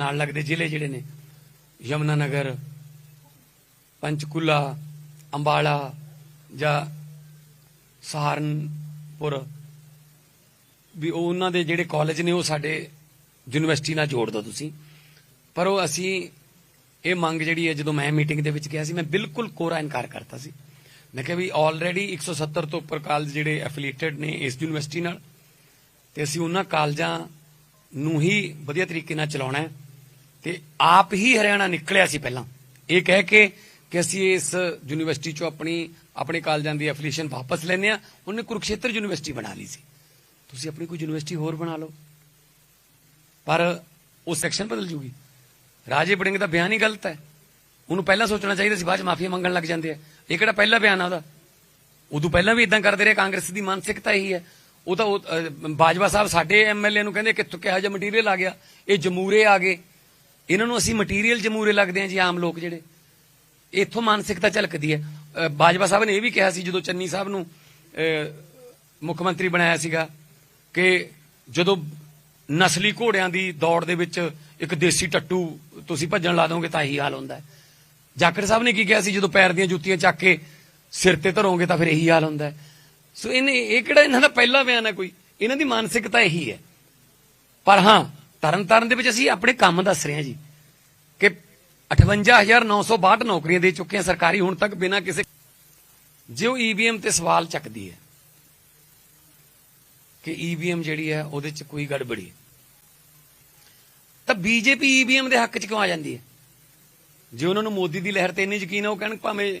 ਨਾਲ ਲੱਗਦੇ ਜ਼ਿਲ੍ਹੇ ਜਿਹੜੇ ਨੇ। ਯਮਨਾ ਨਗਰ, ਪੰਚਕੂਲਾ, ਅੰਬਾਲਾ ਜਾਂ ਸਹਾਰਨਪੁਰ। ਵੀ ਉਹਨਾਂ ਦੇ ਜਿਹੜੇ ਕਾਲਜ ਨੇ ਉਹ ਸਾਡੇ ਯੂਨੀਵਰਸਿਟੀ ਨਾਲ ਜੋੜ ਦਿਓ ਤੁਸੀਂ। ਪਰ ਉਹ ਅਸੀਂ ਇਹ ਮੰਗ ਜਿਹੜੀ ਹੈ, ਜਦੋਂ ਮੈਂ ਮੀਟਿੰਗ ਦੇ ਵਿੱਚ ਗਿਆ ਸੀ, ਮੈਂ ਬਿਲਕੁਲ ਕੋਰਾ ਇਨਕਾਰ ਕਰਤਾ ਸੀ। ਮੈਂ ਕਿਹਾ ਵੀ ਆਲਰੇਡੀ 170 ਤੋਂ ਉੱਪਰ ਕਾਲਜ ਜਿਹੜੇ ਐਫੀਲੀਏਟਡ ਨੇ ਇਸ ਯੂਨੀਵਰਸਿਟੀ ਨਾਲ, ਤੇ ਅਸੀਂ ਉਹਨਾਂ ਕਾਲਜਾਂ ਨੂੰ ਹੀ ਵਧੀਆ ਤਰੀਕੇ ਨਾਲ ਚਲਾਉਣਾ ਹੈ। ਤੇ ਆਪ ਹੀ ਹਰਿਆਣਾ ਨਿਕਲਿਆ ਸੀ ਪਹਿਲਾਂ। ਇਹ ਕਹਿ ਕੇ ਕਿ ਅਸੀਂ ਇਸ ਯੂਨੀਵਰਸਿਟੀ ਚੋਂ ਆਪਣੀ ਆਪਣੇ ਕਾਲਜਾਂ ਦੀ ਐਫੀਲੀਏਸ਼ਨ ਵਾਪਸ ਲੈਨੇ ਆ ਉਹਨੇ ਕੁਰਕਸ਼ੇਤਰ ਯੂਨੀਵਰਸਿਟੀ ਬਣਾ ਲਈ ਸੀ। ਤੁਸੀਂ ਆਪਣੀ ਕੋਈ ਯੂਨੀਵਰਸਿਟੀ ਹੋਰ ਬਣਾ ਲਓ। ਪਰ ਉਹ ਸੈਕਸ਼ਨ ਬਦਲ ਜੂਗੀ। ਰਾਜੇ ਬੜਿੰਗ ਦਾ ਬਿਆਨ ਹੀ ਗਲਤ ਹੈ। ਉਹਨੂੰ ਪਹਿਲਾਂ ਸੋਚਣਾ ਚਾਹੀਦਾ ਸੀ ਬਾਅਦ ਚ ਮਾਫੀਆ ਮੰਗਣ ਲੱਗ ਜਾਂਦੇ ਆ। ਇਹ ਕਿਹੜਾ ਪਹਿਲਾ ਬਿਆਨ ਆ ਉਹਦਾ? ਉਦੋਂ ਪਹਿਲਾਂ ਵੀ ਇਦਾਂ ਕਰਦੇ ਰਹੇ ਕਾਂਗਰਸ ਦੀ ਮਾਨਸਿਕਤਾ ਇਹੀ ਹੈ। ਉਹ ਤਾਂ ਉਹ, ਬਾਜਵਾ ਸਾਹਿਬ ਸਾਡੇ ਐਮਐਲਏ ਨੂੰ ਕਹਿੰਦੇ ਕਿੱਥੋਂ ਕਿਹੋ ਜਿਹਾ ਮਟੀਰੀਅਲ ਆ ਗਿਆ। ਇਹ ਜਮੂਰੇ ਆ ਗਏ। ਇਹਨਾਂ ਨੂੰ ਅਸੀਂ ਮਟੀਰੀਅਲ ਜਮੂਰੇ ਲੱਗਦੇ ਆ ਜੀ ਆਮ ਲੋਕ ਜਿਹੜੇ। ਇੱਥੋਂ ਮਾਨਸਿਕਤਾ ਝਲਕਦੀ ਹੈ। ਬਾਜਵਾ ਸਾਹਿਬ ਨੇ ਇਹ ਵੀ ਕਿਹਾ ਸੀ ਜਦੋਂ ਚੰਨੀ ਸਾਹਿਬ ਨੂੰ ਮੁੱਖ ਮੰਤਰੀ ਬਣਾਇਆ ਸੀਗਾ ਕਿ ਜਦੋਂ ਨਸਲੀ ਘੋੜਿਆਂ ਦੀ ਦੌੜ ਦੇ ਵਿੱਚ ਇੱਕ ਦੇਸੀ ਟੱਟੂ ਤੁਸੀਂ ਭੱਜਣ ਲਾ ਦੋਗੇ ਤਾਂ ਇਹੀ ਹਾਲ ਹੁੰਦਾ ਜਾਖੜ ਸਾਹਿਬ ਨੇ ਕੀ ਕਿਹਾ ਸੀ? ਜਦੋਂ ਪੈਰ ਦੀਆਂ ਜੁੱਤੀਆਂ ਚੱਕ ਕੇ ਸਿਰ ਤੇ ਧਰੋਗੇ ਤਾਂ ਫਿਰ ਇਹੀ ਹਾਲ ਹੁੰਦਾ ਸੋ ਇਹਨੇ, ਇਹ ਕਿਹੜਾ ਇਹਨਾਂ ਦਾ ਪਹਿਲਾ ਬਿਆਨ ਹੈ ਕੋਈ? ਇਹਨਾਂ ਦੀ ਮਾਨਸਿਕਤਾ ਇਹੀ ਹੈ। ਪਰ ਹਾਂ ਤਰਨ ਤਾਰਨ ਦੇ ਵਿੱਚ ਅਸੀਂ ਆਪਣੇ ਕੰਮ ਦੱਸ ਰਹੇ ਹਾਂ ਜੀ ਕਿ 58962 ਨੌਕਰੀਆਂ ਦੇ ਚੁੱਕੇ ਹਾਂ ਸਰਕਾਰੀ, ਹੁਣ ਤੱਕ ਬਿਨਾਂ ਕਿਸੇ ਜੇ ਉਹ ਈਵੀਐਮ ਤੇ ਸਵਾਲ ਚੱਕਦੀ ਹੈ ਕਿ ਈਵੀਐਮ ਜਿਹੜੀ ਹੈ ਉਹਦੇ 'ਚ ਕੋਈ ਗੜਬੜੀ ਤਾਂ ਬੀਜੇਪੀ ਈਵੀਐਮ ਦੇ ਹੱਕ 'ਚ ਕਿਉਂ ਆ ਜਾਂਦੀ ਹੈ? ਜੇ ਉਹਨਾਂ ਨੂੰ ਮੋਦੀ ਦੀ ਲਹਿਰ ਤੇ ਇੰਨੀ ਯਕੀਨ ਹੈ ਉਹ ਕਹਿਣ ਭਾਵੇਂ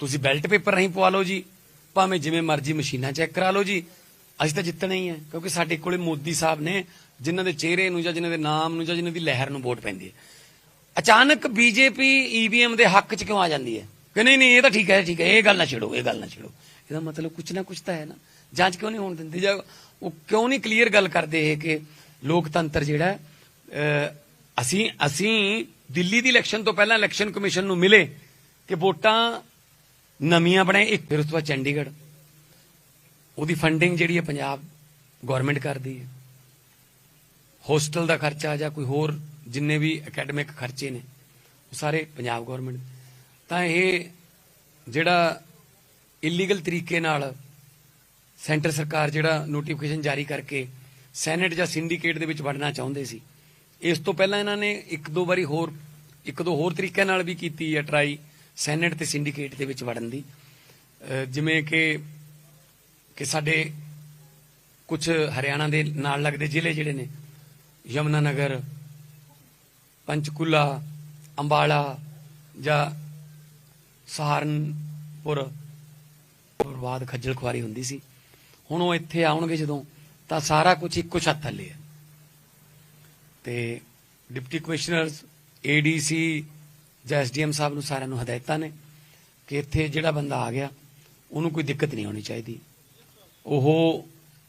ਤੁਸੀਂ ਬੈਲਟ ਪੇਪਰ ਨਹੀਂ ਪਵਾ ਲਓ ਜੀ, ਭਾਵੇਂ ਜਿਵੇਂ ਮਰਜ਼ੀ ਮਸ਼ੀਨਾਂ ਚੈੱਕ ਕਰਾ ਲਓ ਜੀ ਅਸੀਂ ਤਾਂ ਜਿੱਤਣਾ ਹੀ ਹੈ ਕਿਉਂਕਿ ਸਾਡੇ ਕੋਲੇ ਮੋਦੀ ਸਾਹਿਬ ਨੇ ਜਿਨ੍ਹਾਂ ਦੇ ਚਿਹਰੇ ਨੂੰ ਜਾਂ ਜਿਨ੍ਹਾਂ ਦੇ ਨਾਮ ਨੂੰ ਜਾਂ ਜਿਨ੍ਹਾਂ ਦੀ ਲਹਿਰ ਨੂੰ ਵੋਟ ਪੈਂਦੀ ਹੈ। ਅਚਾਨਕ ਬੀਜੇਪੀ ਈਵੀਐਮ ਦੇ ਹੱਕ 'ਚ ਕਿਉਂ ਆ ਜਾਂਦੀ ਹੈ? ਕਿ ਨਹੀਂ ਨਹੀਂ, ਇਹ ਤਾਂ ਠੀਕ ਹੈ ਠੀਕ ਹੈ, ਇਹ ਗੱਲ ਨਾ ਛੇੜੋ, ਇਹ ਗੱਲ ਨਾ ਛੇੜੋ। ਇਹਦਾ ਮਤਲਬ ਕੁਝ ਨਾ ਕੁਝ ਤਾਂ ਹੈ ਨਾ। ਜਾਂਚ ਕਿਉਂ ਨਹੀਂ ਹੋਣ ਦਿੰਦੇ? ਜਾਂ ਉਹ ਕਿਉਂ ਨਹੀਂ ਕਲੀਅਰ ਗੱਲ ਕਰਦੇ ਇਹ ਕਿ ਲੋਕਤੰਤਰ ਜਿਹੜਾ ਅਸੀਂ ਅਸੀਂ ਦਿੱਲੀ ਦੀ ਇਲੈਕਸ਼ਨ ਤੋਂ ਪਹਿਲਾਂ ਇਲੈਕਸ਼ਨ ਕਮਿਸ਼ਨ ਨੂੰ ਮਿਲੇ ਕਿ ਵੋਟਾਂ ਨਵੀਆਂ ਬਣਾਏ, ਇੱਕ ਫਿਰ ਉਸ ਤੋਂ ਬਾਅਦ ਚੰਡੀਗੜ੍ਹ। ਉਹਦੀ ਫੰਡਿੰਗ ਜਿਹੜੀ ਹੈ ਪੰਜਾਬ ਗਵਰਨਮੈਂਟ ਕਰਦੀ ਹੈ। ਹੋਸਟਲ ਦਾ ਖਰਚਾ ਜਾਂ ਕੋਈ ਹੋਰ ਜਿੰਨੇ ਵੀ ਅਕੈਡਮਿਕ ਖਰਚੇ ਨੇ, ਉਹ ਸਾਰੇ ਪੰਜਾਬ ਗਵਰਨਮੈਂਟ ਤਾਂ ਇਹ ਜਿਹੜਾ ਇਲੀਗਲ ਤਰੀਕੇ ਨਾਲ ਸੈਂਟਰ ਸਰਕਾਰ ਜਿਹੜਾ ਨੋਟੀਫਿਕੇਸ਼ਨ ਜਾਰੀ ਕਰਕੇ ਸੈਨੇਟ ਜਾਂ ਸਿੰਡੀਕੇਟ ਦੇ ਵਿੱਚ ਵੜਨਾ ਚਾਹੁੰਦੇ ਸੀ। ਇਸ ਤੋਂ ਪਹਿਲਾਂ ਇਹਨਾਂ ਨੇ ਇੱਕ ਦੋ ਵਾਰੀ ਹੋਰ, ਇੱਕ ਦੋ ਹੋਰ ਤਰੀਕਿਆਂ ਨਾਲ ਵੀ ਕੀਤੀ ਹੈ ਟਰਾਈ ਸੈਨੇਟ ਤੇ ਸਿੰਡੀਕੇਟ ਦੇ ਵਿੱਚ ਵੜਨ ਦੀ। ਜਿਵੇਂ ਕਿ ਕਿ ਸਾਡੇ ਕੁਝ ਹਰਿਆਣਾ ਦੇ ਨਾਲ ਲੱਗਦੇ ਜ਼ਿਲ੍ਹੇ ਜਿਹੜੇ ਨੇ ਯਮਨਾ ਨਗਰ ਪੰਚਕੂਲਾ, ਅੰਬਾਲਾ ਜਾਂ ਸਹਾਰਨਪੁਰ ਬਾਅਦ ਖੱਜਲ ਖੁਆਰੀ ਹੁੰਦੀ ਸੀ। ਹੁਣ ਉਹ ਇੱਥੇ ਆਉਣਗੇ ਜਦੋਂ, ਤਾਂ ਸਾਰਾ ਕੁਝ ਇੱਕੋ ਛੱਤ ਥੱਲੇ ਹੈ। ਤੇ ਡਿਪਟੀ ਕਮਿਸ਼ਨਰਸ ਏਡੀਸੀ ਜਾਂ ਐਸਡੀਐਮ ਸਾਹਿਬ ਨੂੰ ਸਾਰਿਆਂ ਨੂੰ ਹਦਾਇਤਾਂ ਨੇ ਕਿ ਇੱਥੇ ਜਿਹੜਾ ਬੰਦਾ ਆ ਗਿਆ, ਉਹਨੂੰ ਕੋਈ ਦਿੱਕਤ ਨਹੀਂ ਹੋਣੀ ਚਾਹੀਦੀ। ਉਹ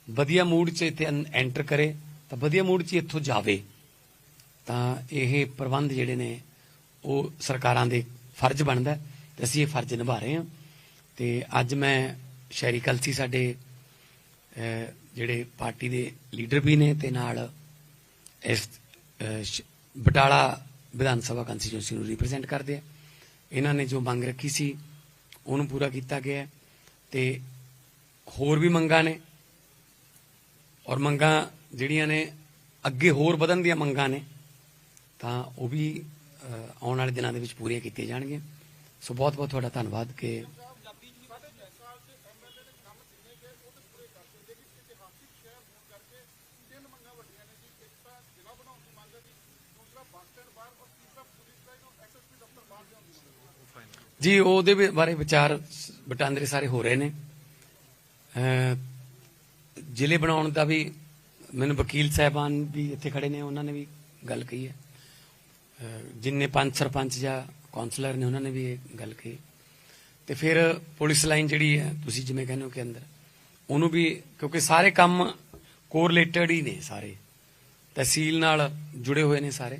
ਵਧੀਆ ਮੂਡ 'ਚ ਇੱਥੇ ਐਂਟਰ ਕਰੇ, ਤਾਂ ਵਧੀਆ ਮੂਡ 'ਚ ਇੱਥੋਂ ਜਾਵੇ। ਤਾਂ ਇਹ ਪ੍ਰਬੰਧ ਜਿਹੜੇ ਨੇ, ਉਹ ਸਰਕਾਰਾਂ ਦੇ ਫਰਜ਼ ਬਣਦਾ ਹੈ ਤੇ ਅਸੀਂ ਇਹ ਫਰਜ਼ ਨਿਭਾ ਰਹੇ ਹਾਂ। ਤੇ ਅੱਜ ਮੈਂ ਸ਼ਹਿਰੀ ਕਲਸੀ ਸਾਡੇ ਜਿਹੜੇ ਪਾਰਟੀ ਦੇ ਲੀਡਰ ਵੀ ਨੇ ਤੇ ਨਾਲ ਇਸ ਬਟਾਲਾ ਵਿਧਾਨ ਸਭਾ ਕੰਸਟੀਚੁਐਂਸੀ ਨੂੰ ਰਿਪਰੈਜ਼ੈਂਟ ਕਰਦੇ ਆ। ਇਹਨਾਂ ਨੇ ਜੋ ਮੰਗ ਰੱਖੀ ਸੀ, ਉਹਨੂੰ ਪੂਰਾ ਕੀਤਾ ਗਿਆ ਹੈ ਤੇ ਹੋਰ ਵੀ ਮੰਗਾਂ ਨੇ ਔਰ ਮੰਗਾਂ ਜਿਹੜੀਆਂ ਨੇ ਅੱਗੇ ਹੋਰ ਵਧਣ ਦੀਆਂ ਮੰਗਾਂ ਨੇ, ਤਾਂ ਉਹ ਵੀ ਆਉਣ ਵਾਲੇ ਦਿਨਾਂ ਦੇ ਵਿੱਚ ਪੂਰੀਆਂ ਕੀਤੀਆਂ ਜਾਣਗੀਆਂ। ਸੋ ਬਹੁਤ ਬਹੁਤ ਤੁਹਾਡਾ ਧੰਨਵਾਦ ਕਿ ਜੀ, ਉਹਦੇ ਬਾਰੇ ਵਿਚਾਰ ਵਟਾਂਦਰੇ ਸਾਰੇ ਹੋ ਰਹੇ ਨੇ। ਜ਼ਿਲ੍ਹੇ ਬਣਾਉਣ ਦਾ ਵੀ ਮੈਨੂੰ ਵਕੀਲ ਸਾਹਿਬਾਨ ਵੀ ਇੱਥੇ ਖੜੇ ਨੇ, ਉਹਨਾਂ ਨੇ ਵੀ ਗੱਲ ਕਹੀ ਹੈ। ਜਿੰਨੇ ਪੰਜ ਸਰਪੰਚ ਜਾਂ ਕਾਉਂਸਲਰ ਨੇ, ਉਹਨਾਂ ਨੇ ਵੀ ਇਹ ਗੱਲ ਕਹੀ। ਤੇ ਫਿਰ ਪੁਲਿਸ ਲਾਈਨ ਜਿਹੜੀ ਹੈ, ਤੁਸੀਂ ਜਿਵੇਂ ਕਹਿੰਦੇ ਹੋ ਕਿ ਅੰਦਰ, ਉਹਨੂੰ ਵੀ ਕਿਉਂਕਿ ਸਾਰੇ ਕੰਮ ਕੋਰਿਲੇਟਡ ਹੀ ਨੇ ਸਾਰੇ। ਤਹਿਸੀਲ ਨਾਲ ਜੁੜੇ ਹੋਏ ਨੇ ਸਾਰੇ।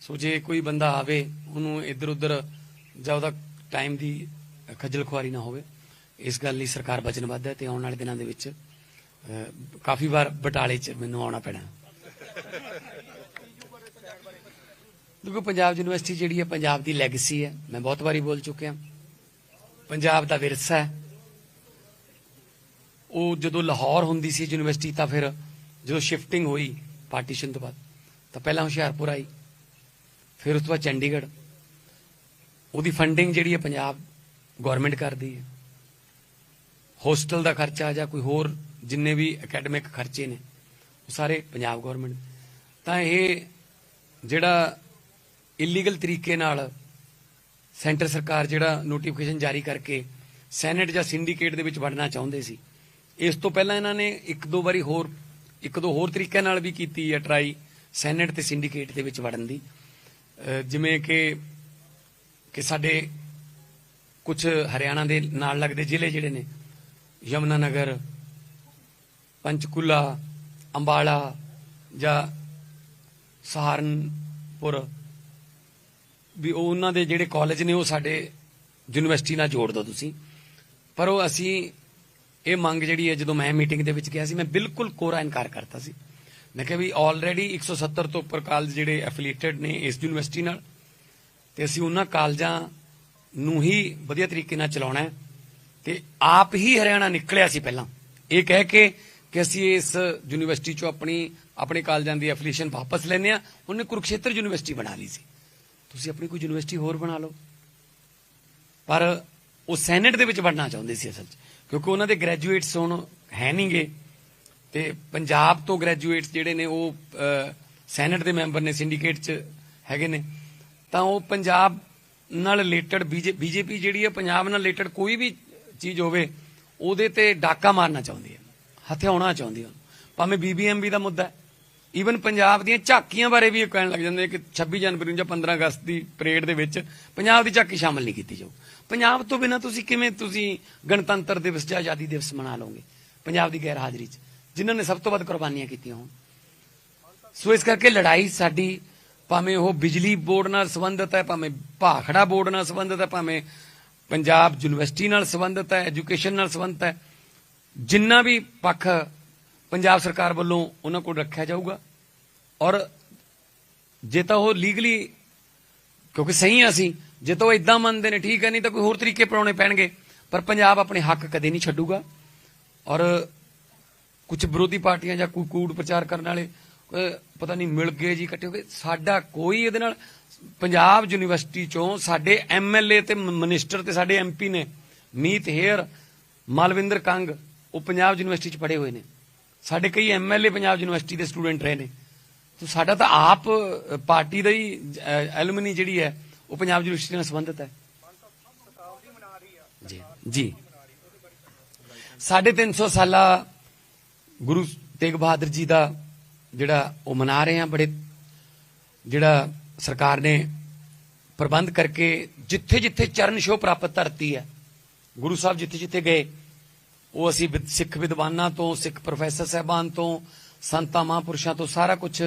ਸੋ ਜੇ ਕੋਈ ਬੰਦਾ ਆਵੇ, ਉਹਨੂੰ ਇੱਧਰ ਉੱਧਰ ਜਾਂ ਉਹਦਾ ਟਾਈਮ ਦੀ ਖੱਜਲ ਖੁਆਰੀ ਨਾ ਹੋਵੇ ਇਸ ਗੱਲ ਲਈ ਸਰਕਾਰ ਵਚਨਬੱਧ ਹੈ ਤੇ ਆਉਣ ਵਾਲੇ ਦਿਨਾਂ ਦੇ ਵਿੱਚ ਕਾਫੀ ਵਾਰ ਬਟਾਲੇ 'ਚ ਮੈਨੂੰ ਆਉਣਾ ਪੈਣਾ। ਦੇਖੋ, ਪੰਜਾਬ ਯੂਨੀਵਰਸਿਟੀ ਜਿਹੜੀ ਹੈ, ਪੰਜਾਬ ਦੀ ਲੈਗੇਸੀ ਹੈ। ਮੈਂ ਬਹੁਤ ਵਾਰੀ ਬੋਲ ਚੁੱਕਿਆ। ਪੰਜਾਬ ਦਾ ਵਿਰਸਾ ਹੈ। ਉਹ ਜਦੋਂ ਲਾਹੌਰ ਹੁੰਦੀ ਸੀ ਯੂਨੀਵਰਸਿਟੀ, ਤਾਂ ਫਿਰ ਜਦੋਂ ਸ਼ਿਫਟਿੰਗ ਹੋਈ ਪਾਰਟੀਸ਼ਨ ਤੋਂ ਬਾਅਦ, ਤਾਂ ਪਹਿਲਾਂ ਹੁਸ਼ਿਆਰਪੁਰ ਆਈ, ਫਿਰ ਉਸ ਤੋਂ ਬਾਅਦ ਚੰਡੀਗੜ੍ਹ। ਉਹਦੀ ਫੰਡਿੰਗ ਜਿਹੜੀ ਹੈ, ਪੰਜਾਬ ਗਵਰਨਮੈਂਟ ਕਰਦੀ ਹੈ। ਹੋਸਟਲ ਦਾ ਖਰਚਾ ਜਾਂ ਕੋਈ ਹੋਰ ਜਿੰਨੇ ਵੀ ਅਕੈਡਮਿਕ ਖਰਚੇ ਨੇ, ਉਹ ਸਾਰੇ ਪੰਜਾਬ ਗਵਰਨਮੈਂਟ ਤਾਂ ਇਹ ਜਿਹੜਾ ਇਲੀਗਲ ਤਰੀਕੇ ਨਾਲ ਸੈਂਟਰ ਸਰਕਾਰ ਜਿਹੜਾ ਨੋਟੀਫਿਕੇਸ਼ਨ ਜਾਰੀ ਕਰਕੇ ਸੈਨੇਟ ਜਾਂ ਸਿੰਡੀਕੇਟ ਦੇ ਵਿੱਚ ਵੜਨਾ ਚਾਹੁੰਦੇ ਸੀ, ਇਸ ਤੋਂ ਪਹਿਲਾਂ ਇਹਨਾਂ ਨੇ ਇੱਕ ਦੋ ਵਾਰੀ ਹੋਰ, ਇੱਕ ਦੋ ਹੋਰ ਤਰੀਕਿਆਂ ਨਾਲ ਵੀ ਕੀਤੀ ਹੈ ਟਰਾਈ ਸੈਨੇਟ ਤੇ ਸਿੰਡੀਕੇਟ ਦੇ ਵਿੱਚ ਵੜਨ ਦੀ। ਜਿਵੇਂ ਕਿ ਕਿ ਸਾਡੇ ਕੁਝ ਹਰਿਆਣਾ ਦੇ ਨਾਲ ਲੱਗਦੇ ਜ਼ਿਲ੍ਹੇ ਜਿਹੜੇ ਨੇ ਯਮਨਾ ਨਗਰ ਪੰਚਕੂਲਾ, ਅੰਬਾਲਾ ਜਾਂ ਸਹਾਰਨਪੁਰ ਵੀ ਉਹ ਉਹਨਾਂ ਦੇ ਜਿਹੜੇ ਕਾਲਜ ਨੇ ਉਹ ਸਾਡੇ ਯੂਨੀਵਰਸਿਟੀ ਨਾਲ ਜੋੜ ਦਿਓ ਤੁਸੀਂ। ਪਰ ਉਹ ਅਸੀਂ ਇਹ ਮੰਗ ਜਿਹੜੀ ਹੈ, ਜਦੋਂ ਮੈਂ ਮੀਟਿੰਗ ਦੇ ਵਿੱਚ ਗਿਆ ਸੀ, ਮੈਂ ਬਿਲਕੁਲ ਕੋਰਾ ਇਨਕਾਰ ਕਰਤਾ ਸੀ। ਮੈਂ ਕਿਹਾ ਵੀ ਆਲਰੇਡੀ 170 ਤੋਂ ਉੱਪਰ ਕਾਲਜ ਜਿਹੜੇ ਐਫੀਲੀਏਟਡ ਨੇ ਇਸ ਯੂਨੀਵਰਸਿਟੀ ਨਾਲ, ਤੇ ਅਸੀਂ ਉਹਨਾਂ ਕਾਲਜਾਂ ਨੂੰ ਹੀ ਵਧੀਆ ਤਰੀਕੇ ਨਾਲ ਚਲਾਉਣਾ ਹੈ। ਤੇ ਆਪ ਹੀ ਹਰਿਆਣਾ ਨਿਕਲਿਆ ਸੀ ਪਹਿਲਾਂ। ਇਹ ਕਹਿ ਕੇ ਕਿ ਅਸੀਂ ਇਸ ਯੂਨੀਵਰਸਿਟੀ ਚੋਂ ਆਪਣੀ ਆਪਣੇ ਕਾਲਜਾਂ ਦੀ ਐਫੀਲੀਏਸ਼ਨ ਵਾਪਸ ਲੈਨੇ ਆ ਉਹਨੇ ਕੁਰਕਸ਼ੇਤਰ ਯੂਨੀਵਰਸਿਟੀ ਬਣਾ ਲਈ ਸੀ। ਤੁਸੀਂ ਆਪਣੀ ਕੋਈ ਯੂਨੀਵਰਸਿਟੀ ਹੋਰ ਬਣਾ ਲਓ। ਪਰ ਉਹ ਸੈਨੇਟ ਦੇ ਵਿੱਚ ਵੜਨਾ ਚਾਹੁੰਦੇ ਸੀ ਅਸਲ 'ਚ। ਕਿਉਂਕਿ ਉਹਨਾਂ ਦੇ ਗ੍ਰੈਜੂਏਟਸ ਹੁਣ ਹੈ ਨਹੀਂਗੇ। ਤੇ ਪੰਜਾਬ ਤੋਂ ਗ੍ਰੈਜੂਏਟਸ ਜਿਹੜੇ ਨੇ ਉਹ ਅਹ, ਸੈਨੇਟ ਦੇ ਮੈਂਬਰ ਨੇ ਸਿੰਡੀਕੇਟ 'ਚ ਹੈਗੇ ਨੇ। ਤਾਂ ਉਹ ਪੰਜਾਬ ਨਾਲ ਰਿਲੇਟਡ ਬੀਜੇਪੀ ਜਿਹੜੀ ਹੈ ਪੰਜਾਬ ਨਾਲ ਰਿਲੇਟਡ ਕੋਈ ਵੀ ਚੀਜ਼ ਹੋਵੇ, ਉਹਦੇ ਤੇ ਡਾਕਾ ਮਾਰਨਾ ਚਾਹੁੰਦੀ ਹੈ, ਹਥਿਆਉਣਾ ਚਾਹੁੰਦੀ ਹੈ ਭਾਵੇਂ ਬੀਬੀਐਮਬੀ ਦਾ ਮੁੱਦਾ ਹੈ। ਈਵਨ ਪੰਜਾਬ ਦੀਆਂ ਝਾਕੀਆਂ ਬਾਰੇ ਵੀ ਇਹ ਕਹਿਣ ਲੱਗ ਜਾਂਦੇ ਕਿ 26 ਜਨਵਰੀ ਨੂੰ ਜਾਂ 15 ਅਗਸਤ ਦੀ ਪਰੇਡ ਦੇ ਵਿੱਚ ਪੰਜਾਬ ਦੀ ਝਾਕੀ ਸ਼ਾਮਲ ਨਹੀਂ ਕੀਤੀ ਜਾਊ। ਪੰਜਾਬ ਤੋਂ ਬਿਨਾਂ ਤੁਸੀਂ ਕਿਵੇਂ ਤੁਸੀਂ ਗਣਤੰਤਰ ਦਿਵਸ ਜਾਂ ਆਜ਼ਾਦੀ ਦਿਵਸ ਮਨਾ ਲਓਗੇ ਪੰਜਾਬ ਦੀ ਗੈਰ ਹਾਜ਼ਰੀ 'ਚ? ਜਿਨ੍ਹਾਂ ਨੇ ਸਭ ਤੋਂ ਵੱਧ ਕੁਰਬਾਨੀਆਂ ਕੀਤੀਆਂ ਹੋਣ। ਸੋ ਇਸ ਕਰਕੇ ਲੜਾਈ ਸਾਡੀ ਭਾਵੇਂ ਉਹ ਬਿਜਲੀ ਬੋਰਡ ਨਾਲ ਸੰਬੰਧਿਤ ਹੈ, ਭਾਵੇਂ ਭਾਖੜਾ ਬੋਰਡ ਨਾਲ ਸੰਬੰਧਿਤ ਹੈ, ਭਾਵੇਂ ਪੰਜਾਬ ਯੂਨੀਵਰਸਿਟੀ ਨਾਲ ਸੰਬੰਧਿਤ ਹੈ, ਐਜੂਕੇਸ਼ਨ ਨਾਲ ਸੰਬੰਧਿਤ ਹੈ, ਜਿੰਨਾ ਵੀ ਪੱਖ ਪੰਜਾਬ ਸਰਕਾਰ ਵੱਲੋਂ ਉਹਨਾਂ ਕੋਲ ਰੱਖਿਆ ਜਾਊਗਾ। ਔਰ ਜੇ ਤਾਂ ਉਹ ਲੀਗਲੀ ਕਿਉਂਕਿ ਸਹੀ ਆ ਅਸੀਂ, ਜੇ ਤਾਂ ਉਹ ਇਦਾਂ ਮੰਨਦੇ ਨੇ, ਠੀਕ ਹੈ, ਨਹੀਂ ਤਾਂ ਕੋਈ ਹੋਰ ਤਰੀਕੇ ਪਰਾਉਣੇ ਪੈਣਗੇ, ਪਰ ਪੰਜਾਬ ਆਪਣੇ ਹੱਕ ਕਦੇ ਨਹੀਂ ਛੱਡੂਗਾ। ਔਰ ਕੁਝ ਵਿਰੋਧੀ ਪਾਰਟੀਆਂ ਜਾਂ ਕੋਈ ਕੂੜ ਪ੍ਰਚਾਰ ਕਰਨ ਵਾਲੇ ਪਤਾ ਨਹੀਂ ਮਿਲ ਗਏ ਜੀ ਇਕੱਠੇ ਹੋ ਗਏ। ਸਾਡਾ ਕੋਈ ਇਹਦੇ ਨਾਲ, ਪੰਜਾਬ ਯੂਨੀਵਰਸਿਟੀ ਚੋਂ ਸਾਡੇ ਐਮਐਲਏ ਤੇ ਮਿਨਿਸਟਰ ਤੇ ਸਾਡੇ ਐਮਪੀ ਨੇ, ਮੀਤ ਹੇਅਰ, ਮਾਲਵਿੰਦਰ ਕੰਗ, ਉਹ ਪੰਜਾਬ ਯੂਨੀਵਰਸਿਟੀ ਚ ਪੜ੍ਹੇ ਹੋਏ ਨੇ। ਸਾਡੇ ਕਈ ਐਮਐਲਏ ਪੰਜਾਬ ਯੂਨੀਵਰਸਿਟੀ ਦੇ ਸਟੂਡੈਂਟ ਰਹੇ ਨੇ। ਤੇ ਸਾਡਾ ਤਾਂ ਆਪ ਪਾਰਟੀ ਦਾ ਹੀ ਐਲੂਮਨੀ ਜਿਹੜੀ ਹੈ, ਉਹ ਪੰਜਾਬ ਯੂਨੀਵਰਸਿਟੀ ਨਾਲ ਸੰਬੰਧਿਤ ਹੈ। ਜੀ ਜੀ। ਸਾਢੇ ਤਿੰਨ ਸੌ ਸਾਲਾ ਗੁਰੂ ਤੇਗ ਬਹਾਦਰ ਜੀ ਦਾ ਜਿਹੜਾ ਉਹ ਮਨਾ ਰਹੇ ਆ ਬੜੇ, ਜਿਹੜਾ ਸਰਕਾਰ ਨੇ ਪ੍ਰਬੰਧ ਕਰਕੇ ਜਿੱਥੇ ਜਿੱਥੇ ਚਰਨ ਛੋਹ ਪ੍ਰਾਪਤ ਧਰਤੀ ਹੈ, ਗੁਰੂ ਸਾਹਿਬ ਜਿੱਥੇ ਜਿੱਥੇ ਗਏ, ਉਹ ਅਸੀਂ ਵਿਦ- ਸਿੱਖ ਵਿਦਵਾਨਾਂ ਤੋਂ, ਸਿੱਖ ਪ੍ਰੋਫੈਸਰ ਸਾਹਿਬਾਨ ਤੋਂ, ਸੰਤਾਂ ਮਹਾਂਪੁਰਸ਼ਾਂ ਤੋਂ ਸਾਰਾ ਕੁਝ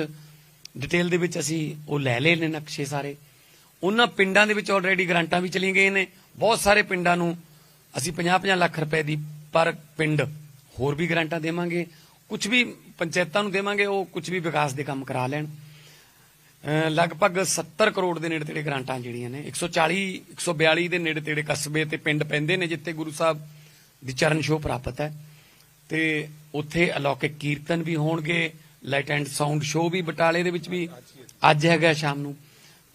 ਡਿਟੇਲ ਦੇ ਵਿੱਚ ਅਸੀਂ ਉਹ ਲੈ ਲਏ ਨੇ ਨਕਸ਼ੇ ਸਾਰੇ। ਉਹਨਾਂ ਪਿੰਡਾਂ ਦੇ ਵਿੱਚ ਆਲਰੇਡੀ ਗ੍ਰਾਂਟਾਂ ਵੀ ਚਲੀਆਂ ਗਈਆਂ ਨੇ। ਬਹੁਤ ਸਾਰੇ ਪਿੰਡਾਂ ਨੂੰ ਅਸੀਂ 50-50 ਲੱਖ ਰੁਪਏ ਦੀ ਪਰ ਪਿੰਡ ਹੋਰ ਵੀ ਗ੍ਰਾਂਟਾਂ ਦੇਵਾਂਗੇ। ਕੁਝ ਵੀ ਪੰਚਾਇਤਾਂ ਨੂੰ ਦੇਵਾਂਗੇ, ਉਹ ਕੁਝ ਵੀ ਵਿਕਾਸ ਦੇ ਕੰਮ ਕਰਾ ਲੈਣ। ਲਗਭਗ 70 ਕਰੋੜ ਦੇ ਨੇੜੇ ਤੇੜੇ ਗ੍ਰਾਂਟਾਂ ਜਿਹੜੀਆਂ ਨੇ 140 142 ਦੇ ਨੇੜੇ ਤੇੜੇ ਕਸਬੇ ਤੇ ਪਿੰਡ ਪੈਂਦੇ ਨੇ, ਜਿੱਥੇ ਗੁਰੂ ਸਾਹਿਬ ਦੀ ਚਰਨ ਛੋਹ ਪ੍ਰਾਪਤ ਹੈ। ਤੇ ਉੱਥੇ ਅਲੌਕਿਕ ਕੀਰਤਨ ਵੀ ਹੋਣਗੇ, ਲਾਈਟ ਐਂਡ ਸਾਊਂਡ ਸ਼ੋਅ ਵੀ ਬਟਾਲੇ ਦੇ ਵਿੱਚ ਵੀ ਅੱਜ ਹੈਗਾ ਸ਼ਾਮ ਨੂੰ।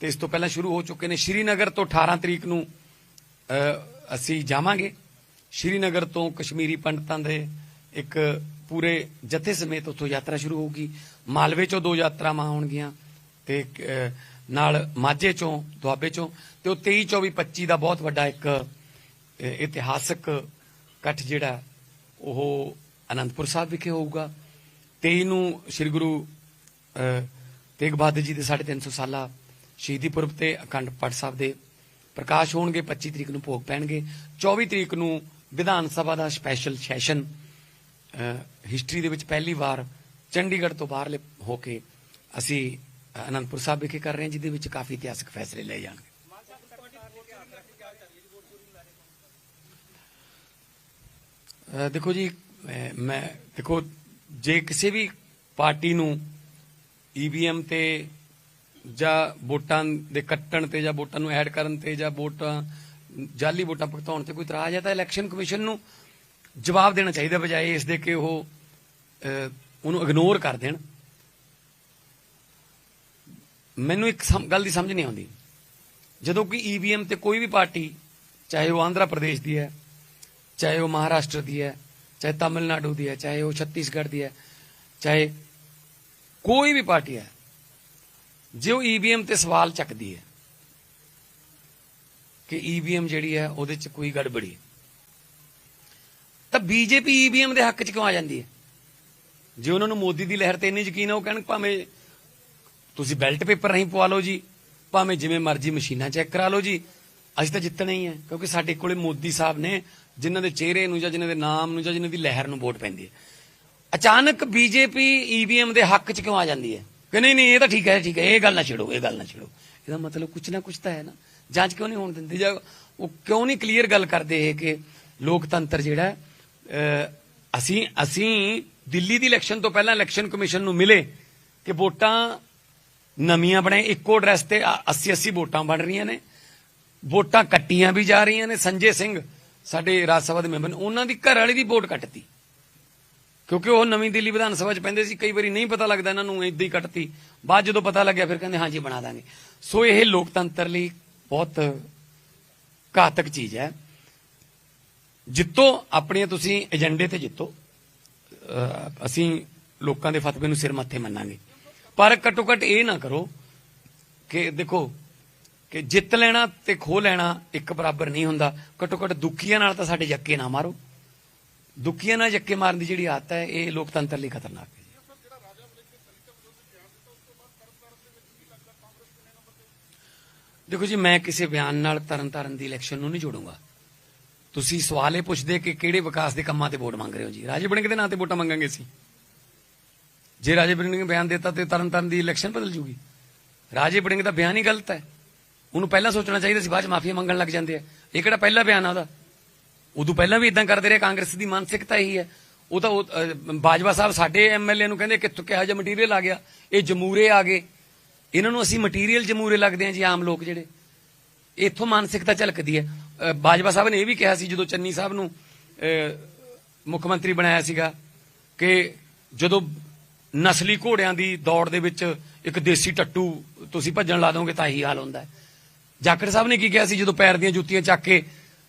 ਤੇ ਇਸ ਤੋਂ ਪਹਿਲਾਂ ਸ਼ੁਰੂ ਹੋ ਚੁੱਕੇ ਨੇ। ਸ਼੍ਰੀਨਗਰ ਤੋਂ 18 ਤਰੀਕ ਨੂੰ ਅਸੀਂ ਜਾਵਾਂਗੇ। ਸ਼੍ਰੀਨਗਰ ਤੋਂ ਕਸ਼ਮੀਰੀ ਪੰਡਤਾਂ ਦੇ ਇੱਕ ਪੂਰੇ ਜਥੇ ਸਮੇਤ ਉੱਥੋਂ ਯਾਤਰਾ ਸ਼ੁਰੂ ਹੋਊਗੀ। ਮਾਲਵੇ ਚੋਂ ਦੋ ਯਾਤਰਾਵਾਂ ਹੋਣਗੀਆਂ ਤੇ ਨਾਲ ਮਾਝੇ ਚੋਂ, ਦੁਆਬੇ ਚੋਂ ਤੇ ਉਹ 23 24 25 ਦਾ ਬਹੁਤ ਵੱਡਾ ਇੱਕ ਇਤਿਹਾਸਕ ਇਕੱਠ ਜਿਹੜਾ ਉਹ ਅਨੰਦਪੁਰ ਸਾਹਿਬ ਵਿਖੇ ਹੋਊਗਾ। 23 ਨੂੰ ਸ੍ਰੀ ਗੁਰੂ ਤੇਗ ਬਹਾਦਰ ਜੀ ਦੇ 350 ਸਾਲਾ ਸ਼ਹੀਦੀ ਪੁਰਬ ਤੇ ਅਖੰਡ ਪਾਠ ਸਾਹਿਬ ਦੇ ਪ੍ਰਕਾਸ਼ ਹੋਣਗੇ 25 ਤਰੀਕ ਨੂੰ ਭੋਗ ਪੈਣਗੇ। 24 ਤਰੀਕ ਨੂੰ ਵਿਧਾਨ ਸਭਾ ਦਾ ਸਪੈਸ਼ਲ ਸੈਸ਼ਨ ਹਿਸਟਰੀ ਦੇ ਵਿੱਚ ਪਹਿਲੀ ਵਾਰ ਚੰਡੀਗੜ੍ਹ ਤੋਂ ਬਾਹਰਲੇ ਹੋ ਕੇ ਅਸੀਂ ਅਨੰਦਪੁਰ ਸਾਹਿਬ ਵਿਖੇ ਕਰ ਰਹੇ ਹਾਂ, ਜਿਹਦੇ ਵਿੱਚ ਕਾਫੀ ਇਤਿਹਾਸਕ ਫੈਸਲੇ ਲਏ ਜਾਣਗੇ। ਦੇਖੋ ਜੀ ਮੈਂ- ਮੈਂ, ਦੇਖੋ, ਜੇ ਕਿਸੇ ਵੀ ਪਾਰਟੀ ਨੂੰ ਈਵੀਐਮ ਤੇ ਜਾਂ ਵੋਟਾਂ ਦੇ ਕੱਟਣ ਤੇ ਜਾਂ ਵੋਟਾਂ ਨੂੰ ਐਡ ਕਰਨ ਤੇ ਜਾਂ ਵੋਟਾਂ ਜਾਲੀ ਵੋਟਾਂ ਭੁਗਤਾਉਣ ਤੇ ਕੋਈ ਇਤਰਾਜ਼ ਹੈ, ਤਾਂ ਇਲੈਕਸ਼ਨ ਕਮਿਸ਼ਨ ਨੂੰ ਜਵਾਬ ਦੇਣਾ ਚਾਹੀਦਾ ਬਜਾਏ ਇਸ ਦੇ ਕਿ ਉਹ ਉਹਨੂੰ ਇਗਨੋਰ ਕਰ ਦੇਣ। ਮੈਨੂੰ ਇੱਕ ਗੱਲ ਦੀ ਸਮਝ ਨਹੀਂ ਆਉਂਦੀ। ਜਦੋਂ ਕਿ ਈਵੀਐਮ ਤੇ ਕੋਈ ਵੀ ਪਾਰਟੀ, ਚਾਹੇ ਉਹ ਆਂਧਰਾ ਪ੍ਰਦੇਸ਼ ਦੀ ਹੈ, ਚਾਹੇ ਉਹ ਮਹਾਰਾਸ਼ਟਰ ਦੀ ਹੈ, ਚਾਹੇ ਤਾਮਿਲਨਾਡੂ ਦੀ ਹੈ, ਚਾਹੇ ਉਹ ਛੱਤੀਸਗੜ੍ਹ ਦੀ ਹੈ, ਚਾਹੇ ਕੋਈ ਵੀ ਪਾਰਟੀ ਹੈ, ਜੇ ਉਹ ਈਵੀਐਮ ਤੇ ਸਵਾਲ ਚੱਕਦੀ ਹੈ ਕਿ ਈਵੀਐਮ ਜਿਹੜੀ ਹੈ ਉਹਦੇ ਚ ਕੋਈ ਗੜਬੜੀ ਹੈ। ਤਾਂ ਬੀਜੇਪੀ ਈਵੀਐਮ ਦੇ ਹੱਕ ਚ ਕਿਉਂ ਆ ਜਾਂਦੀ ਹੈ? ਜੇ ਉਹਨਾਂ ਨੂੰ ਮੋਦੀ ਦੀ ਲਹਿਰ ਤੇ ਇੰਨੀ ਯਕੀਨ ਹੈ ਉਹ ਕਹਿਣ ਭਾਵੇਂ ਤੁਸੀਂ ਬੈਲਟ ਪੇਪਰ ਨਹੀਂ ਪਵਾ ਲਓ ਜੀ, ਭਾਵੇਂ ਜਿਵੇਂ ਮਰਜ਼ੀ ਮਸ਼ੀਨਾਂ ਚੈੱਕ ਕਰਾ ਲਓ ਜੀ, ਅਸੀਂ ਤਾਂ ਜਿੱਤਣਾ ਹੀ ਹੈ ਕਿਉਂਕਿ ਸਾਡੇ ਕੋਲੇ ਮੋਦੀ ਸਾਹਿਬ ਨੇ, ਜਿਨ੍ਹਾਂ ਦੇ ਚਿਹਰੇ ਨੂੰ ਜਾਂ ਜਿਨ੍ਹਾਂ ਦੇ ਨਾਮ ਨੂੰ ਜਾਂ ਜਿਨ੍ਹਾਂ ਦੀ ਲਹਿਰ ਨੂੰ ਵੋਟ ਪੈਂਦੀ ਹੈ। ਅਚਾਨਕ ਬੀਜੇਪੀ ਈਵੀਐਮ ਦੇ ਹੱਕ 'ਚ ਕਿਉਂ ਆ ਜਾਂਦੀ ਹੈ? ਕਿ ਨਹੀਂ ਨਹੀਂ, ਇਹ ਤਾਂ ਠੀਕ ਹੈ ਠੀਕ ਹੈ, ਇਹ ਗੱਲ ਨਾ ਛੇੜੋ, ਇਹ ਗੱਲ ਨਾ ਛੇੜੋ। ਇਹਦਾ ਮਤਲਬ ਕੁਝ ਨਾ ਕੁਝ ਤਾਂ ਹੈ ਨਾ। ਜਾਂਚ ਕਿਉਂ ਨਹੀਂ ਹੋਣ ਦਿੰਦੇ? ਜਾਂ ਉਹ ਕਿਉਂ ਨਹੀਂ ਕਲੀਅਰ ਗੱਲ ਕਰਦੇ ਇਹ ਕਿ ਲੋਕਤੰਤਰ ਜਿਹੜਾ ਅਸੀਂ ਅਸੀਂ ਦਿੱਲੀ ਦੀ ਇਲੈਕਸ਼ਨ ਤੋਂ ਪਹਿਲਾਂ ਇਲੈਕਸ਼ਨ ਕਮਿਸ਼ਨ ਨੂੰ ਮਿਲੇ ਕਿ ਵੋਟਾਂ ਨਵੀਆਂ ਬਣੇ ਇੱਕੋ ਐਡਰੈਸ ਤੇ 80 80 ਵੋਟਾਂ ਬਣ ਰਹੀਆਂ ਨੇ। ਵੋਟਾਂ ਕੱਟੀਆਂ ਵੀ ਜਾ ਰਹੀਆਂ ਨੇ। ਸੰਜੇ ਸਿੰਘ, ਸਾਡੇ ਰਾਜ ਸਭਾ ਦੇ ਮੈਂਬਰ ਨੇ, ਉਹਨਾਂ ਦੀ ਘਰ ਵਾਲੀ ਦੀ ਵੋਟ ਕੱਟਤੀ। ਕਿਉਂਕਿ ਉਹ ਨਵੀਂ ਦਿੱਲੀ ਵਿਧਾਨ ਸਭਾ 'ਚ ਪੈਂਦੇ ਸੀ, ਕਈ ਵਾਰੀ ਨਹੀਂ ਪਤਾ ਲੱਗਦਾ ਇਹਨਾਂ ਨੂੰ ਏਦਾਂ ਹੀ ਕੱਟਤੀ। ਬਾਅਦ ਜਦੋਂ ਪਤਾ ਲੱਗਿਆ, ਫਿਰ ਕਹਿੰਦੇ, ਹਾਂਜੀ, ਬਣਾ ਦਾਂਗੇ। ਸੋ ਇਹ ਲੋਕਤੰਤਰ ਲਈ ਬਹੁਤ ਘਾਤਕ ਚੀਜ਼ ਹੈ। ਜਿੱਤੋ, ਆਪਣੀਆਂ ਤੁਸੀਂ ਏਜੰਡੇ ਤੇ ਜਿੱਤੋ। ਅਸੀਂ ਲੋਕਾਂ ਦੇ ਫਤਵੇ ਨੂੰ ਸਿਰ ਮੱਥੇ ਮੰਨਾਂਗੇ। ਪਰ ਘੱਟੋ ਘੱਟ ਇਹ ਨਾ ਕਰੋ ਕਿ ਦੇਖੋ, ਕਿ ਜਿੱਤ ਲੈਣਾ ਤੇ ਖੋ ਲੈਣਾ ਇੱਕ ਬਰਾਬਰ ਨਹੀਂ ਹੁੰਦਾ। ਘੱਟੋ ਘੱਟ ਦੁਖੀਆਂ ਨਾਲ ਤਾਂ ਸਾਡੇ ਜੱਕੇ ਨਾ ਮਾਰੋ। ਦੁਖੀਆਂ ਨਾਲ ਜੱਕੇ ਮਾਰਨ ਦੀ ਜਿਹੜੀ ਆਦਤ ਹੈ, ਇਹ ਲੋਕਤੰਤਰ ਲਈ ਖਤਰਨਾਕ ਹੈ। ਦੇਖੋ ਜੀ, ਮੈਂ ਕਿਸੇ ਬਿਆਨ ਨਾਲ ਤਰਨਤਾਰਨ ਦੀ ਇਲੈਕਸ਼ਨ ਨੂੰ ਨਹੀਂ ਜੋੜੂੰਗਾ। ਤੁਸੀਂ ਸਵਾਲ ਇਹ ਪੁੱਛਦੇ ਕਿ ਕਿਹੜੇ ਵਿਕਾਸ ਦੇ ਕੰਮਾਂ ਤੇ ਵੋਟ ਮੰਗ ਰਹੇ ਹੋ ਜੀ? ਰਾਜੇ ਬੜਿੰਗ ਦੇ ਨਾਂ ਤੇ ਵੋਟਾਂ ਮੰਗਾਂਗੇ ਅਸੀਂ। ਜੇ ਰਾਜੇ ਬੜਿੰਗ ਨੇ ਬਿਆਨ ਦਿੱਤਾ ਤੇ ਤਰਨਤਾਰਨ ਦੀ ਇਲੈਕਸ਼ਨ ਬਦਲ ਜੂਗੀ। ਰਾਜੇ ਬੜਿੰਗ ਦਾ ਬਿਆਨ ਹੀ ਗਲਤ ਹੈ। ਉਹਨੂੰ ਪਹਿਲਾਂ ਸੋਚਣਾ ਚਾਹੀਦਾ ਸੀ ਬਾਅਦ ਚ ਮਾਫੀ ਮੰਗਣ ਲੱਗ ਜਾਂਦੇ ਆ। ਇਹ ਕਿਹੜਾ ਪਹਿਲਾ ਬਿਆਨ ਆ ਉਹਦਾ? ਉਦੋਂ ਪਹਿਲਾਂ ਵੀ ਇਦਾਂ ਕਰਦੇ ਰਹੇ ਕਾਂਗਰਸ ਦੀ ਮਾਨਸਿਕਤਾ ਇਹੀ ਹੈ। ਉਹ ਤਾਂ ਉਹ, ਬਾਜਵਾ ਸਾਹਿਬ ਸਾਡੇ ਐਮਐਲਏ ਨੂੰ ਕਹਿੰਦੇ ਕਿੱਥੋਂ ਕਿਹੋ ਜਿਹਾ ਮਟੀਰੀਅਲ ਆ ਗਿਆ। ਇਹ ਜਮੂਰੇ ਆ ਗਏ। ਇਹਨਾਂ ਨੂੰ ਅਸੀਂ ਮਟੀਰੀਅਲ ਜਮੂਰੇ ਲੱਗਦੇ ਆ ਜੀ ਆਮ ਲੋਕ ਜਿਹੜੇ। ਇੱਥੋਂ ਮਾਨਸਿਕਤਾ ਝਲਕਦੀ ਹੈ। ਬਾਜਵਾ ਸਾਹਿਬ ਨੇ ਇਹ ਵੀ ਕਿਹਾ ਸੀ, ਜਦੋਂ ਚੰਨੀ ਸਾਹਿਬ ਨੂੰ ਮੁੱਖ ਮੰਤਰੀ ਬਣਾਇਆ ਸੀਗਾ ਕਿ ਜਦੋਂ ਨਸਲੀ ਘੋੜਿਆਂ ਦੀ ਦੌੜ ਦੇ ਵਿੱਚ ਇੱਕ ਦੇਸੀ ਟੱਟੂ ਤੁਸੀਂ ਭੱਜਣ ਲਾ ਦੋਗੇ ਤਾਂ ਇਹੀ ਹਾਲ ਹੁੰਦਾ ਹੈ। ਜਾਖੜ ਸਾਹਿਬ ਨੇ ਕੀ ਕਿਹਾ ਸੀ, ਜਦੋਂ ਪੈਰ ਦੀਆਂ ਜੁੱਤੀਆਂ ਚੱਕ ਕੇ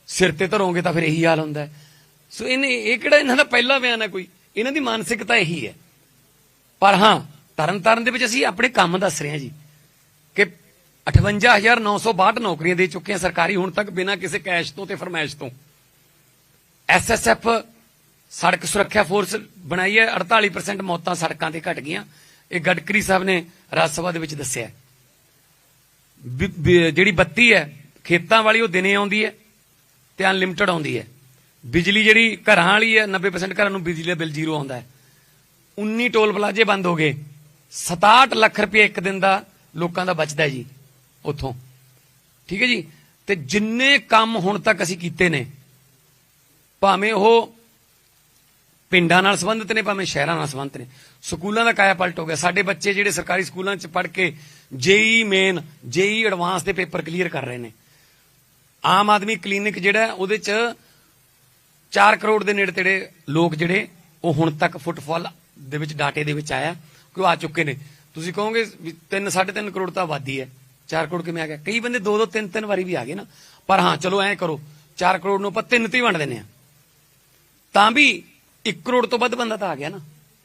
ਸਿਰ ਤੇ ਧਰੋਗੇ ਤਾਂ ਫਿਰ ਇਹੀ ਹਾਲ ਹੁੰਦਾ ਹੈ। ਸੋ ਇਹਨੇ, ਇਹ ਕਿਹੜਾ ਇਹਨਾਂ ਦਾ ਪਹਿਲਾ ਬਿਆਨ ਹੈ ਕੋਈ? ਇਹਨਾਂ ਦੀ ਮਾਨਸਿਕਤਾ ਇਹੀ ਹੈ। ਪਰ ਹਾਂ ਤਰਨ ਤਾਰਨ ਦੇ ਵਿੱਚ ਅਸੀਂ ਆਪਣੇ ਕੰਮ ਦੱਸ ਰਹੇ ਹਾਂ ਜੀ। 58962 ਨੌਕਰੀਆਂ ਦੇ ਚੁੱਕੇ ਹਾਂ ਸਰਕਾਰੀ ਹੁਣ ਤੱਕ ਬਿਨਾਂ ਕਿਸੇ ਕੈਸ਼ ਤੋਂ ਤੇ ਫਰਮਾਇਸ਼ ਤੋਂ। ਐਸਐਸਐਫ ਸੜਕ ਸੁਰੱਖਿਆ ਫੋਰਸ ਬਣਾਈ ਹੈ 48% ਮੌਤਾਂ ਸੜਕਾਂ ਤੇ ਘਟ ਗਈਆਂ। ਇਹ ਗਡਕਰੀ ਸਾਹਿਬ ਨੇ ਰਾਜ ਸਭਾ ਦੇ ਵਿੱਚ ਦੱਸਿਆ ਜਿਹੜੀ ਬੱਤੀ ਹੈ, ਖੇਤਾਂ ਵਾਲੀ ਉਹ ਦਿਨੇ ਆਉਂਦੀ ਹੈ ਤੇ ਅਨਲਿਮਟਿਡ ਆਉਂਦੀ ਹੈ। ਬਿਜਲੀ ਜਿਹੜੀ ਘਰਾਂ ਵਾਲੀ ਹੈ 90% ਘਰਾਂ ਨੂੰ ਬਿਜਲੀ ਦਾ ਬਿੱਲ ਜ਼ੀਰੋ ਆਉਂਦਾ ਹੈ। 19 ਟੋਲ ਪਲਾਜ਼ੇ ਬੰਦ ਹੋ ਗਏ। 67 ਲੱਖ ਰੁਪਏ ਇੱਕ ਦਿਨ ਦਾ ਲੋਕਾਂ ਦਾ ਬਚਦਾ ਜੀ। ਉੱਥੋਂ। ਠੀਕ ਹੈ ਜੀ? ਤੇ ਜਿੰਨੇ ਕੰਮ ਹੁਣ ਤੱਕ ਅਸੀਂ ਕੀਤੇ ਨੇ, ਭਾਵੇਂ ਉਹ ਪਿੰਡਾਂ ਨਾਲ ਸੰਬੰਧਿਤ ਨੇ, ਭਾਵੇਂ ਸ਼ਹਿਰਾਂ ਨਾਲ ਸੰਬੰਧਿਤ ਨੇ, ਸਕੂਲਾਂ ਦਾ ਕਾਇਆ ਪਲਟ ਹੋ ਗਿਆ। ਸਾਡੇ ਬੱਚੇ ਜਿਹੜੇ ਸਰਕਾਰੀ ਸਕੂਲਾਂ 'ਚ ਪੜ੍ਹ ਕੇ ਜੇਈ ਮੇਨ, ਜੇਈ ਐਡਵਾਂਸ ਦੇ ਪੇਪਰ ਕਲੀਅਰ ਕਰ ਰਹੇ ਨੇ। ਆਮ ਆਦਮੀ ਕਲੀਨਿਕ ਜਿਹੜਾ, ਉਹਦੇ ਚ 4 ਕਰੋੜ ਦੇ ਨੇੜੇ ਤੇੜੇ ਲੋਕ ਜਿਹੜੇ, ਉਹ ਹੁਣ ਤੱਕ ਫੁੱਟਫਾਲ ਦੇ ਵਿੱਚ, ਡਾਟੇ ਦੇ ਵਿੱਚ ਆਇਆ ਕਿ ਉਹ ਆ ਚੁੱਕੇ ਨੇ। ਤੁਸੀਂ ਕਹੋਗੇ 3 3.5 ਕਰੋੜ ਤਾਂ ਆਬਾਦੀ ਹੈ। 4 ਕਰੋੜ ਕਿਵੇਂ ਆ ਗਿਆ? ਕਈ ਬੰਦੇ 2 2 3 3 ਵਾਰੀ ਵੀ ਆ ਗਏ ਨਾ। ਪਰ ਹਾਂ, ਚਲੋ ਐਂ ਕਰੋ। 4 ਕਰੋੜ ਨੂੰ ਆਪਾਂ ਤਿੰਨ ਤੇ ਹੀ ਵੰਡ ਦਿੰਨੇ ਆ ਤਾਂ ਵੀ 1 ਕਰੋੜ ਤੋਂ ਵੱਧ ਬੰਦਾ ਤਾਂ ਆ ਗਿਆ ਨਾ।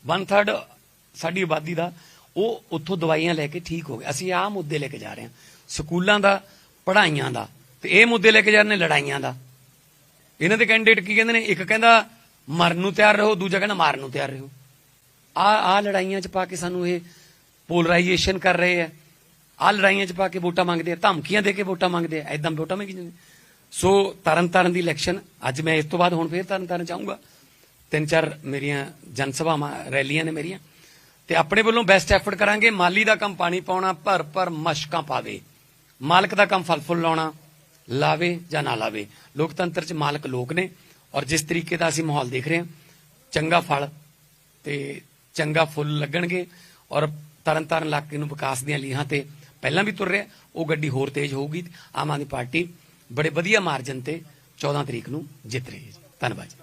1/3 ਸਾਡੀ ਆਬਾਦੀ ਦਾ, ਉਹ ਉੱਥੋਂ ਦਵਾਈਆਂ ਲੈ ਕੇ ਠੀਕ ਹੋ ਗਿਆ। ਅਸੀਂ ਆਹ ਮੁੱਦੇ ਲੈ ਕੇ ਜਾ ਰਹੇ ਹਾਂ। ਸਕੂਲਾਂ ਦਾ, ਪੜ੍ਹਾਈਆਂ ਦਾ। ਤੇ ਇਹ ਮੁੱਦੇ ਲੈ ਕੇ ਜਾ ਰਹੇ ਨੇ ਲੜਾਈਆਂ ਦਾ। ਇਹਨਾਂ ਦੇ ਕੈਂਡੀਡੇਟ ਕੀ ਕਹਿੰਦੇ ਨੇ? ਇੱਕ ਕਹਿੰਦਾ, ਮਰਨ ਨੂੰ ਤਿਆਰ ਰਹੋ, ਦੂਜਾ ਕਹਿੰਦਾ, ਮਾਰਨ ਨੂੰ ਤਿਆਰ ਰਹੋ। ਆ ਆ ਲੜਾਈਆਂ 'ਚ ਪਾ ਕੇ ਸਾਨੂੰ ਇਹ ਪੋਲਰਾਈਜੇਸ਼ਨ ਕਰ ਰਹੇ ਆ। ਆ ਲੜਾਈਆਂ 'ਚ ਪਾ ਕੇ ਵੋਟਾਂ ਮੰਗਦੇ ਆ, ਧਮਕੀਆਂ ਦੇ ਕੇ ਵੋਟਾਂ ਮੰਗਦੇ ਆ ਐਦਾਂ ਵੋਟਾਂ ਮੰਗੀ ਜਾਂਦੇ ਸੋ ਤਰਨਤਾਰਨ ਦੀ ਇਲੈਕਸ਼ਨ ਅੱਜ ਮੈਂ ਇਸ ਤੋਂ ਬਾਅਦ ਹੁਣ ਫੇਰ ਤਰਨ ਚਾਹੂੰਗਾ ਤਿੰਨ ਚਾਰ ਮੇਰੀਆਂ ਜਨਸਭਾਵਾਂ ਰੈਲੀਆਂ ਨੇ ਮੇਰੀਆਂ। ਤੇ ਆਪਣੇ ਵੱਲੋਂ ਬੈਸਟ ਐਫਰਟ ਕਰਾਂਗੇ। ਮਾਲੀ ਦਾ ਕੰਮ ਪਾਣੀ ਪਾਉਣਾ, ਭਰ ਭਰ ਮਸ਼ਕਾਂ ਪਾਵੇ। ਮਾਲਕ ਦਾ ਕੰਮ ਫਲ ਫੁੱਲ ਲਾਉਣਾ, ਲਾਵੇ ਜਾਂ ਨਾ ਲਾਵੇ। ਲੋਕਤੰਤਰ 'ਚ ਮਾਲਕ ਲੋਕ ਨੇ ਔਰ ਜਿਸ ਤਰੀਕੇ ਦਾ ਅਸੀਂ ਮਾਹੌਲ ਦੇਖ ਰਹੇ ਹਾਂ, ਚੰਗਾ ਫਲ ਤੇ ਚੰਗਾ ਫੁੱਲ ਲੱਗਣਗੇ ਔਰ ਤਰਨਤਾਰਨ ਇਲਾਕੇ ਨੂੰ ਵਿਕਾਸ ਦੀਆਂ ਲੀਹਾਂ ਤੇ ਪਹਿਲਾਂ ਵੀ ਤੁਰ ਰਿਹਾ, ਉਹ ਗੱਡੀ ਹੋਰ ਤੇਜ਼ ਹੋਊਗੀ ਆਮ ਆਦਮੀ ਪਾਰਟੀ ਬੜੇ ਵਧੀਆ ਮਾਰਜਨ ਤੇ 14 ਤਰੀਕ ਨੂੰ ਜਿੱਤ ਰਹੀ ਹੈ ਜੀ। ਧੰਨਵਾਦ ਜੀ